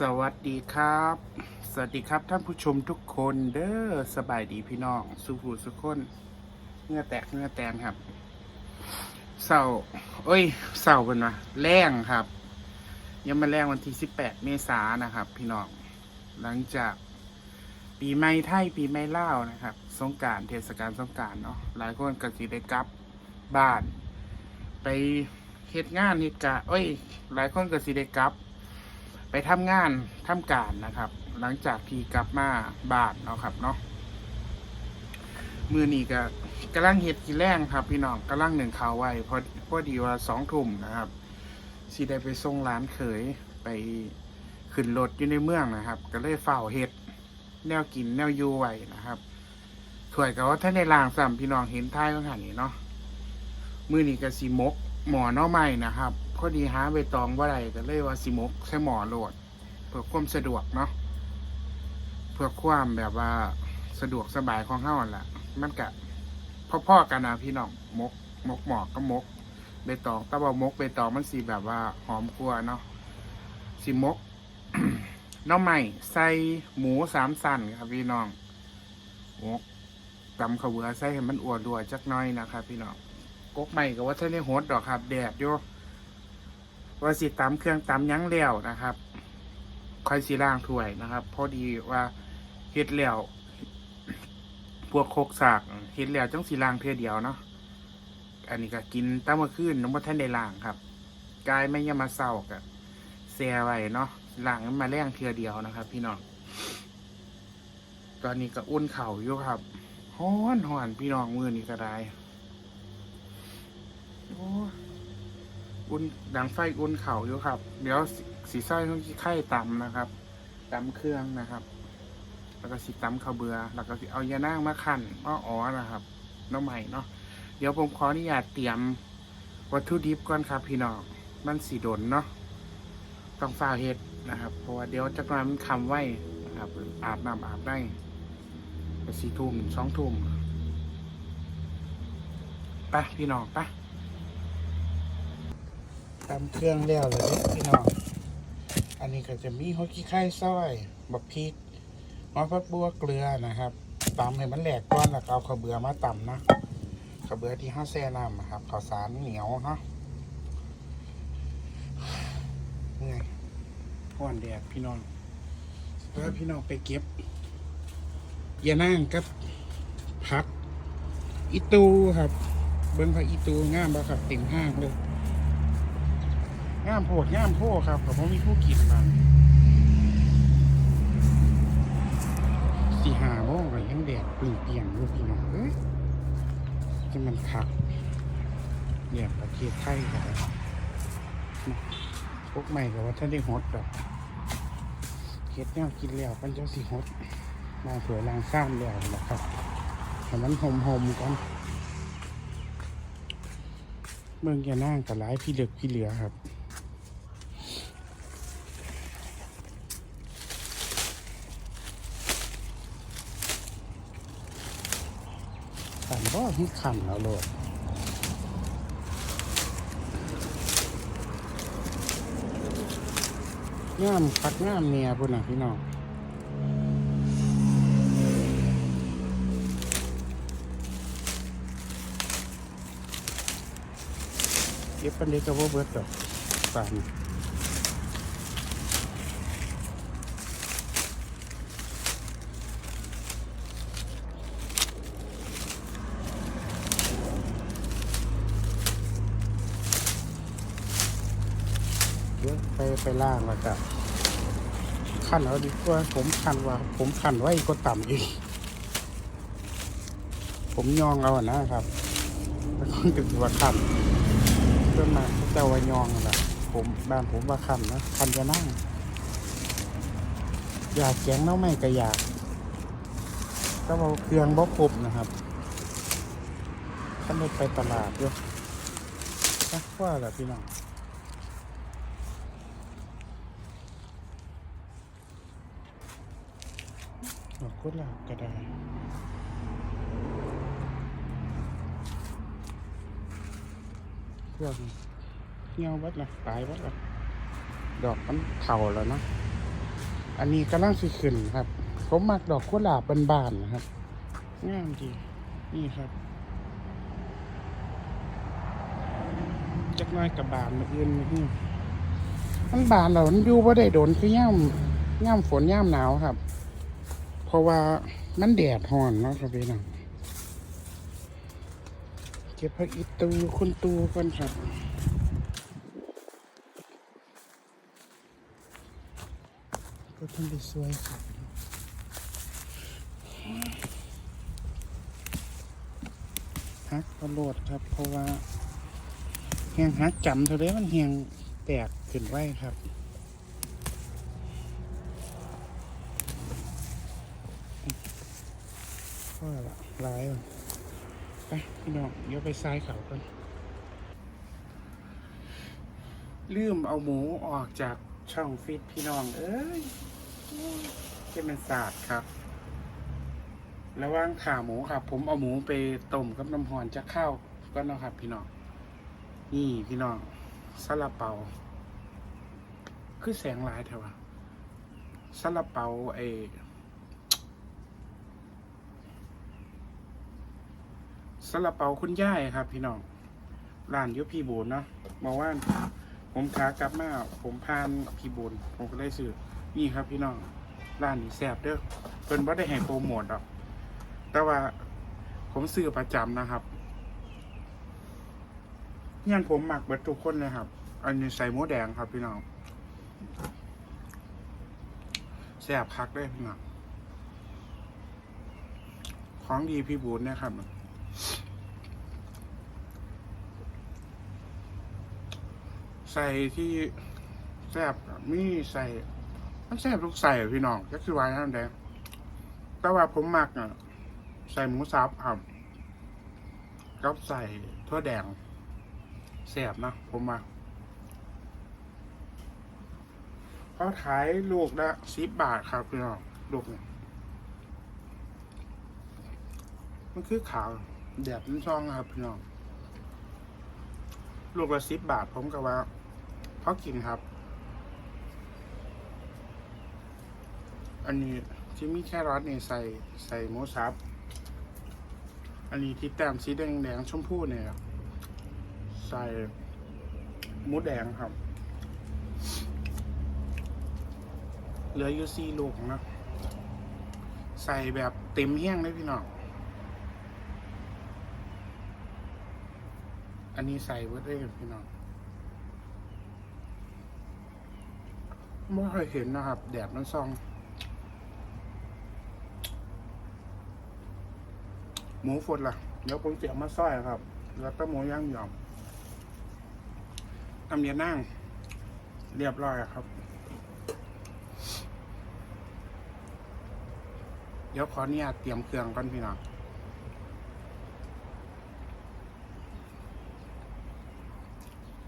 สวัสดีครับ สวัสดีครับท่านผู้ชมทุกคนเด้อสบายดีพี่น้อง สุภูสุขคนเงื่อแตกเงื่อแตนครับเสาร์เอ้ยเสาร์เป็นวะแรงครับ ยังมาแรงวันที่สิบแปดเมษายนนะครับ พี่น้อง หลังจาก ปีใหม่ไทยปีใหม่ลาวนะครับ สงการเทศกาลสงการเนาะหลายคนก็สิได้กลับบ้าน ไปเฮ็ดงานเฮ็ดกะเอ้ย หลายคนก็สิได้กลับ ไปทำงานทำการนะครับ หลังจากที่กลับมาบ้านเนาะครับเนาะมือนี้ก็กำลังเฮ็ดกินแรงครับ พี่น้องกำลังหนึ่งข่าวไว้เพราะพอดีว่าสองทุ่มนะครับสิได้ไปส่งร้านเขยไปขึ้นรถอยู่ในเมืองนะครับ ก็เลยเฝ้าเฮ็ดแนวกินแนวยู่ไว้นะครับถวยกับว่าท่านในล่างซ้ำพี่น้องเห็นท้ายของหันนี่เนาะมือนี้ก็สิมกหมอเนาะใหม่นะครับ อดีหาใบตองว่าไรก็เลยว่าสิมกใช้หมอโหลด เพื่อความสะดวกเนาะเพื่อความแบบว่าสะดวกสบายของเฮาหั่นล่ะ มันกะพ่อๆกันนะพี่น้องมกมกหมอกก็มกใบตองแตะบามกใบตองมันสีแบบว่าหอมกลัวเนาะสิมกน้องใหม่ใส่หมูสามสันครับพี่น้องมกตำข้าวเบือใส่ให้มันอวดดัวจักน้อยนะครับพี่น้องกกใหม่กับว่าท่านได้โหดดอกครับ แดดอยู่ ว่าสิตำเครื่องตำหยั้งแล้วนะครับคอยสีล่างถ้วยนะครับ พอดีว่าเฮ็ดแล้วพวกโคกสากเฮ็ดแล้วจังสีล่างเพื่อเดียวเนาะอันนี้ก็กินตั้งเมื่อคืนน้องว่าท่านได้ล่างครับกายไม่ยามาเศร้ากับแซ่ไว้เนาะล่างมาแรงเทือเดียวนะครับ พี่น้องตอนนี้ก็อุ่นเข่าอยู่ครับฮ้อนหอนพี่น้องมือนี่ก็ได้โอ้ อุ่นดังไฟอุ่นเข่าอยู่ครับ เดี๋ยวสีไส้ต้องไข่ตำนะครับตำเครื่องนะครับ แล้วก็สีตำข้าวเบือ แล้วก็สิเอายานั่งมาขั่นมาอ๋อนะครับน้องใหม่เนาะเดี๋ยวผมขออนุญาตเตรียมวัตถุดิบก่อนครับ พี่น้องมันสีดนเนาะต้องฝ้าเฮ็ดนะครับเพราะว่าเดี๋ยวจะมามันคำไว้นะครับ อาบน้ำอาบได้ไปสี่ทุ่มสองทุ่มไปพี่น้องไป ตำเครื่องแล้วเลยเด้อพี่น้อง อันนี้ก็จะมีหัวขี้ไข่ซอยบักพริกมะพักบัวเกลือนะครับตำให้มันแหลกก้อนแล้วก็เอาข้าวเบือมาตำนะข้าวเบือที่ห้าแซ่น้ำนะครับข้าวสารเหนียวเนาะนี่ไงก้อนแดดพี่น้องแล้วพี่น้องไปเก็บยานั่งกับพัก อีตูครับ เบิ้งพักอีตูงามบ่ครับเต็มห้างเลย งามโพดงามโพครับกับผมมีผู้กินมาสี่หาโมงก็ยังแดดปึ่งเปียงอยู่พี่น้องเอ้ยจะมันคักแดดประเทศไทยกันพวกใหม่กับว่าท่านได้ฮดดอกเฮ็ดแนวกินแล้วกันเจ้าสิฮดมาสวยลางซ้ำแล้วนะครับให้มันหอมๆกันเมืองยานั่งกับหลายพี่เหลือพี่เหลือครับ บ่ที่ขันเอาโลดงามปักงามเมียพุ่นน่ะพี่น้องเก็บปันเด็กก็บ่เบิดดอกป่านนี้เดี๋ยว ไปล่างแล้วก็ขั้นเอาดีกว่าผมขั้นว่า ผมขั้นไว้ก็ต่ำอีก ผมยองเอาอะนะครับแล้วก็ถึงว่าขั้นเพื่อนมาเจ้าว่ายองแหละผมบ้านผมว่าขั้นนะขั้นจะนั่ง อยากแกงเน้าไม่ก็อยาก ก็เอาเครื่องบกครบนะครับท่านได้ไปตลาดด้วยนะว่าแหละพี่น้อง กุหลาบก็ได้เครื่องเงี้ยววัดละตายวัดละดอกมันเข่าแล้วเนาะอันนี้กำลังสิขึ้นครับ ผมมักดอกกุหลาบบานๆนะครับงามดีนี่ครับจักน้อยกับบานมาอื่นมาอื่มันบานแล้วมันอยู่บ่ได้โดนคือย่ำย่ำฝนย่ำหนาวครับ ราะว่ามันแดดห่อนเนาะครับพี่น้องเก็บผักอีตูคุณตูก่อนครับก็ทำได้สวยครับฮักกระโดดครับ เพราะว่าเฮียงฮักจำเท่าไรมันเฮียงแตกขึ้นไว้ครับ ก็ละลายอะไปพี่น้องเดี๋ยวไปซ้ายเขากันลืมเอาหมูออกจากช่องฟิตพี่น้องเอ้ยจะเป็นศาสตร์ครับ ระว่างขาหมูครับ ผมเอาหมูไปต้มกับน้ำหอนจะเข้าวก็นาะครับ พี่น้องนี่พี่น้องซาลาเปา คือแสงลายเถอะวะซาลาเปาไอ ซาลาเปาคุณย่ายครับ พี่น้องร้านยุพี่บูนเนาะมาว่าผมขากลับมาผมพานพี่บูนผมก็ได้ซื้อนี่ครับพี่น้องร้านนี้แซ่บเด้อเพิ่นว่าได้ให้โปรโมทดอก แต่ว่าผมซื้อประจำนะครับงานผมหมักเบิดทุกคนเลยครับ อันนี้ใส่หมูแดงครับพี่น้องแซ่บคักเลยพี่น้องของดีพี่บูนนะครับ ใส่ที่แซ่บมีใส่มันแซ่บทุกใส่พี่น้องก็คือวายนั่นแดงแต่ว่าผมหมักอะใส่หมูสับครับกับใส่ถั่วแดงแสบนะผมมาเขาขายลูกละสิบบาทครับพี่น้องลูกมันคือขาวแดดมันช่องครับพี่น้องลูกละสิบบาทผมก็ว่า เขากินครับ อันนี้ที่มีแค่รอทนี่ใส่ใส่หมูสับ อันนี้ที่แต้มสีแดงแดงชมพูเนี่ย ใส่หมูแดงครับ เหลืออยู่สี่ลูกนะ ใส่แบบเต็มเฮี้ยงเลยพี่น้องอันนี้ใส่เวิร์ดเลยพี่น้อง ไม่เคยเห็นนะครับ แดดมันซอง หมูฝดล่ะ เดี๋ยวผมเสียมาซ้อยครับ แล้วก็หมูย่างหยอมทำเนียนั่ง เรียบร้อยครับ เดี๋ยวขออนุญาตเตรียมเครื่องก่อนพี่น้อง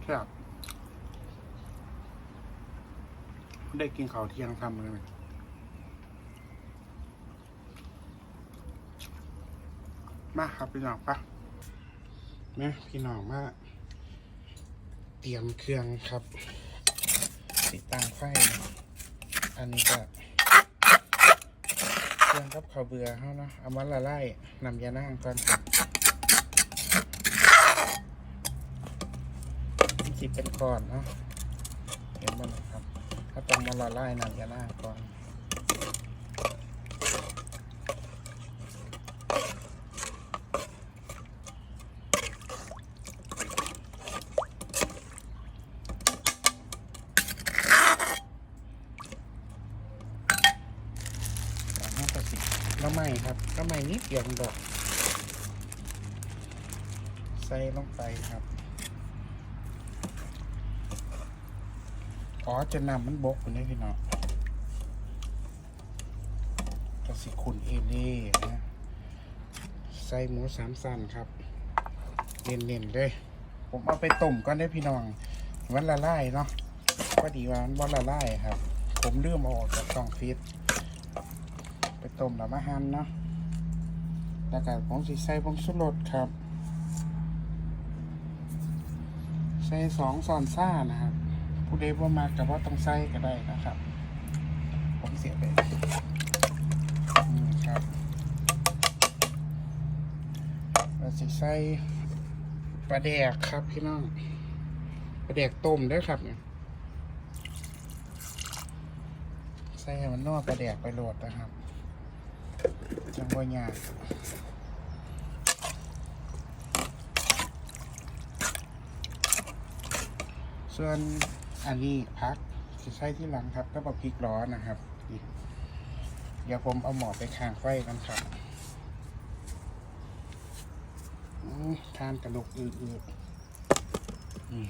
ครับ ได้กินข้าวเที่ยงทำเลยมมาครับพี่น้องปะนะพี่น้องมาเตรียมเครื่องครับ ติดตั้งไฟ อันนี้ก็เครื่องกับข้าวเบื่อเขาเนาะเอามาละลายนำยานั่งก่อนจิบเป็นก่อนเนาะเห็นมันครับ ถ้าต้องมาละลายนำยานั่งก่อนสามารถตัดสินน้ำใหม่ครับน้ำใหม่นิดเดียวดอก ใส่ลงไปครับ อ๋อจะนำมันบกคุณได้พี่น้องกระสิคุณเอเล่นะใส่หมูสามสันครับเน้นๆเลยผมเอาไปต้มก่อนได้พี่น้องวันละลายเนาะพอดีว่ามันวันละลายครับ ผมเลืมเอาออกจากกล่องฟิตไปต้มแล้วมาหั่นเนาะแล้วก็ผงสีใส่ผงสุรสครับ ใส่สองซอนซ่านะครับ ผู้ใดบ่มากกับว่าต้องใส่ก็ได้นะครับ ผมสีสียไปอืมครับเราสิใส่ปลาแดกครับพี่น้องปลาแดกต้มด้วยครับเนี่ยใส่ให้มันนอกปลาแดกไปโหลดนะครับจังบ่ยากส่วน อันนี้พักจะใส่ที่หลังครับก็บะพริกร้อนนะครับเดี๋ยวผมเอาหมอไปข้างไฟกันครับทานกระดูกอืดๆอืม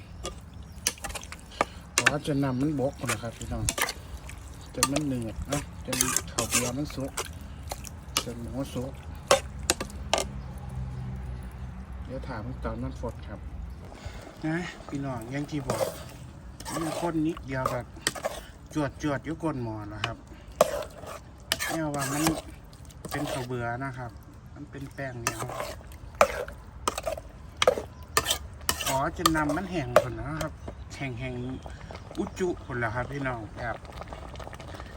บอกว่าจะนำมันบกนะครับพี่น้องจนมันเหนื่อยนะจนเข่าเบียมันสุกจนหมูสุกเดี๋ยวถามตอนมันฟดครับ นะ พี่น้องยังที่บอก มันคนนิดเดียวแบบจวดจวดยุกลนหมอนนะครับเนี่ยว่ามันเป็นข้าวเบื่อนะครับ มันเป็นแป้งเหนียวขอจะนำมันแห้งคนนะครับแห้งแห้งอุจจุคนละครับพี่น้องแบบ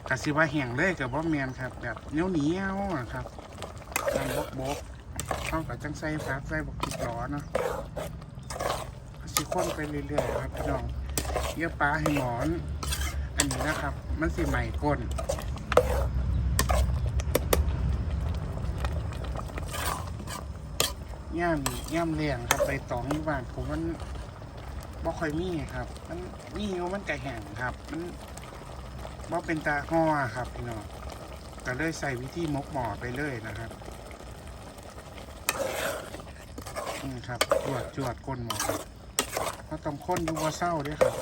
กะสิว่าแห้งเลยกับว่าแมนครับ แบบเหนียวเหนียวๆอะครับการบกบกเข้ากับจังไส้ฟักไส้บกติดล้อนะก็สิข้นไปเรื่อยๆครับพี่น้อง เยี่ยปลาให้หมอน อันนี้นะครับ มันสิใหม่ก้นย่ามย่ามเลี้ยงครับไปตองอยู่บ้านผมมันบ่ค่อยมีครับ มันมีอยู่มันกะแห้งครับ มันว่าเป็นตาห่อครับพี่น้องก็เลยใส่วิธีมกหมอไปเลยนะครับนี่ครับจวดจวดก้นหมอ เพราต้องค้นดูว่าเศร้าด้วยครับ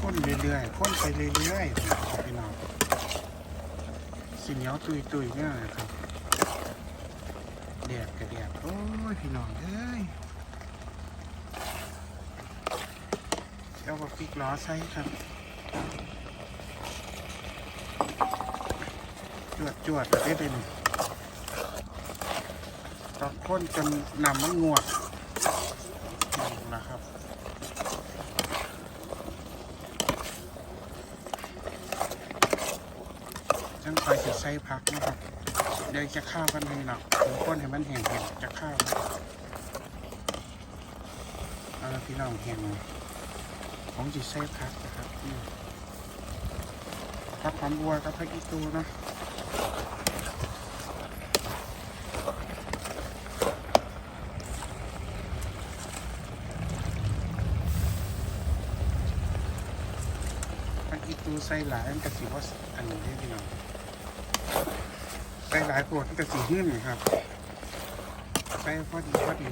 ค้นเรื่อยๆค้นไปเรื่อยๆพี่น้องสีเหนียวตุยตุยๆเนี่ยนะครับแดดกับแดดโอ้ยพี่น้องเอ้ย เอาบักพริกล้อใส่ครับจวดจวดๆแบบนี้เป็นตอนค้นจนนำมันงวดนี่นะครับจังคอยสิใส่พักนะครับเดี๋ยวจะข้าวกันให้หนักถึงก้นให้มันแห้งๆจะข้าวเอาละพี่น้องแห้งผม ของจะใส่พักนะครับอืมพักหอมบัวกับพักอีตูนะพักอีตูใส่หลายมันกระสิว่าอันนี้ได้พี่น้องใส่หลายปวดก็สีหื้นครับใส่พอดีพอดี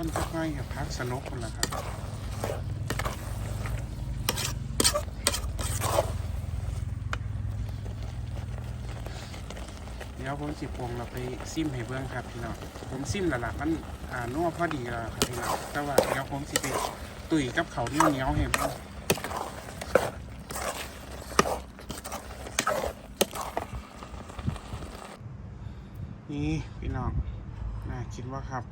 คนจะค่อยกับพัก สนกคนละครับเดี๋ยวผมสิปรุงเราไปซิมให้เบื้องครับพี่น้องผมซิมแล้วล่ะมันอ่านัวพอดีแล้วครับพี่น้องแต่ว่าเดี๋ยวผมสิไปตุ๋ยกับเขาเหนียวเนียวๆให้เบิ่งนี่พี่น้องน่าคิดว่าครับ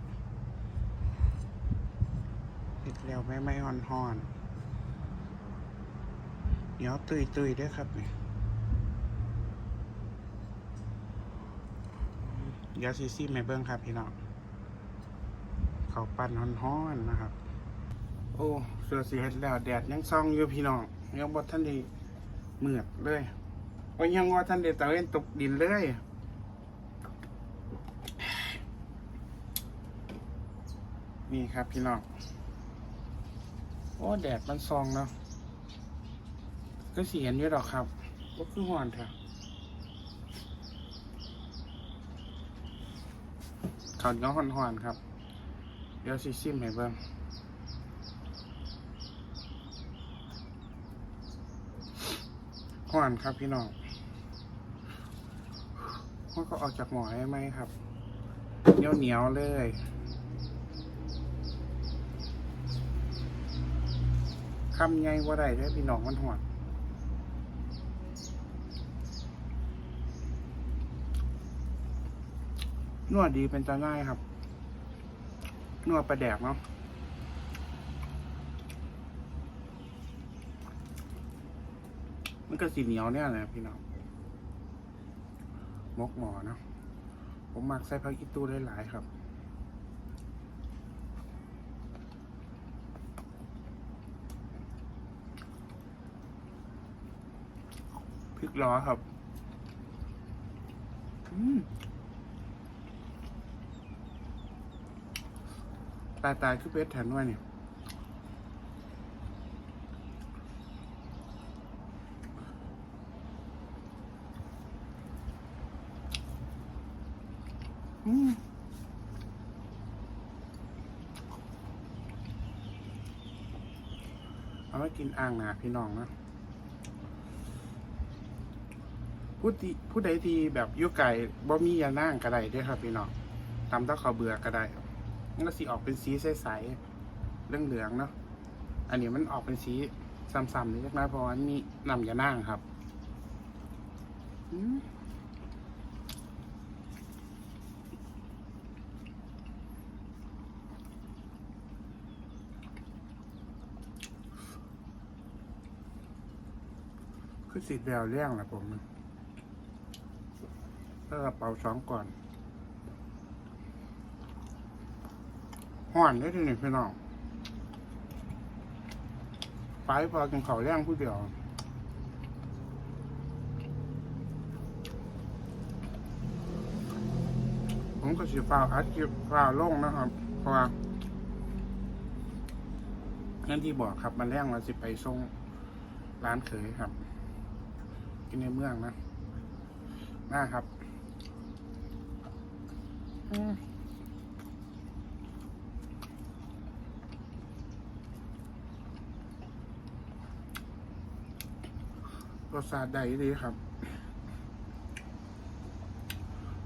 เห็ดแล้ว ไม่ไม่หอนหอนเหนียวตุยตุยด้วยครับเนี่เดี๋ยวซีซีไม่เบิ้งครับพี่น้องเขาปั้นฮอนๆนนะครับ โอ้เสือสีเห็ดแล้วแดดยังซองอยู่พี่น้องยังบดท่านดีเมือดเลยโอ้ยังว่าท่านเดตะเวนตกดินเลยนี่ครับพี่น้อง โอ้แดดมันซองเนาะก็สีเห็นอยู่ดอกครับก็คือหอนเถอะข้าเนียวห่อนๆครับ เดี๋ยวซิซิมให้เบิ่งห่อนครับพี่น้องมันก็ออกจากหมอได้ไหมครับเหนียวเหนียวเลย คำไงว่าได้เด้อพี่น้องมันหอดนวดดีเป็นตาง่ายครับ นวดประแดกเนาะมันก็สีเหนียวเนี่ยแหละพี่น้องมกหมอเนาะผมมักใส่ผักอีตู้ได้หลายครับ พริกล้อครับ อืมตายตายคือเป็ดแทนด้วยเนี่ยอืมเอาไว้กินอ่างนาพี่น้องนะ ผู้ที่ผู้ใดที่แบบอยุไก่บ่มียานั่งก็ได้เด้วยครับพี่น้องตำเต้าขาวเบื่อก็ได้มันก็สีออกเป็นสีใสๆเรื่องเหลืองๆเนาะอันนี้มันออกเป็นสีซ้ำๆนิดเล็กน้อยเพราะว่ามีนำยานั่งครับอืมคือสีแววเรื่องแหละผม แล้วกระเป๋าสองก่อนห่อนได้ทีนี่พี่น้องไปพอกินข้าวแรงผู้เดียวผมก็สิฟ้าอัดคลิปฟ้าวลงนะครับ เพราะว่านั่นที่บอกครับมันแรงเราสิไปส่งร้านเขยครับ กินในเมืองนะน่าครับ รสชาติได้ดีครับ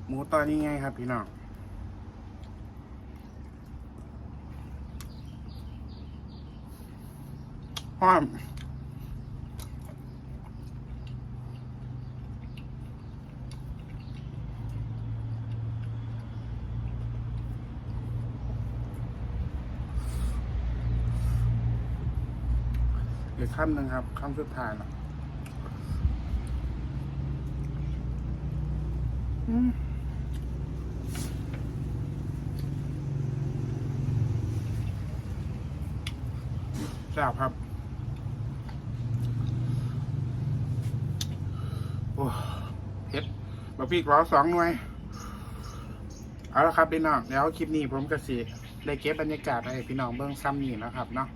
หมูตอนนี้ไงครับ พี่น้องหอม อีกคำหนึ่งครับคำสุดท้ายแล้วอืมแซ่บครับ โอ้เผ็ดบะพี่กรอสองหน่วย เอาละครับพี่น้องเดี๋ยวคลิปนี้ผมกสิได้เก็บบรรยากาศให้พี่น้องเบิ้องซ้ำนี่นะครับเนาะ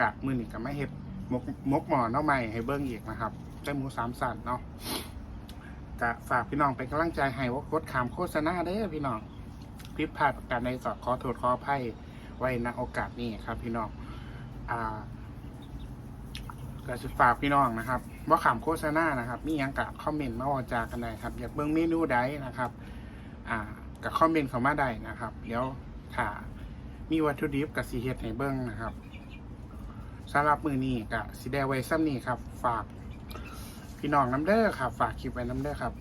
กะมือนี่กับไม่เห็ด มกมกหมอเนาะใหม่ให้เบิ้งอีกนะครับได้หมูสามสันเนาะกะฝากพี่น้องเป็นกำลังใจให้ว่ากดขามโฆษณาเด้อพี่น้องผิพาดประการในสอดขอโทษขออภัยไว้ณโอกาสนี้ครับ พี่น้องอ่าก็จะฝากพี่น้องนะครับ ว่าขามโฆษณานะครับ มียังกะคอมเมนต์มาว่าจากันได้ครับ อยากเบิ้งเมนูใดนะครับ อ่ากับคอมเมนต์เข้ามาได้นะครับ เดี๋ยวถ้ามีวัตถุดิบกับสีเฮ็ดให้เบิ้งนะครับ สำหรับมือนี้กับสีแดไว้ซ้ำนี้ครับ ฝากพี่น้องน้ำเด้อครับ ฝากคลิปไว้น้ำเด้อครับ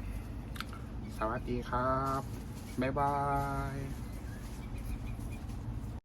สวัสดีครับ บ๊ายบาย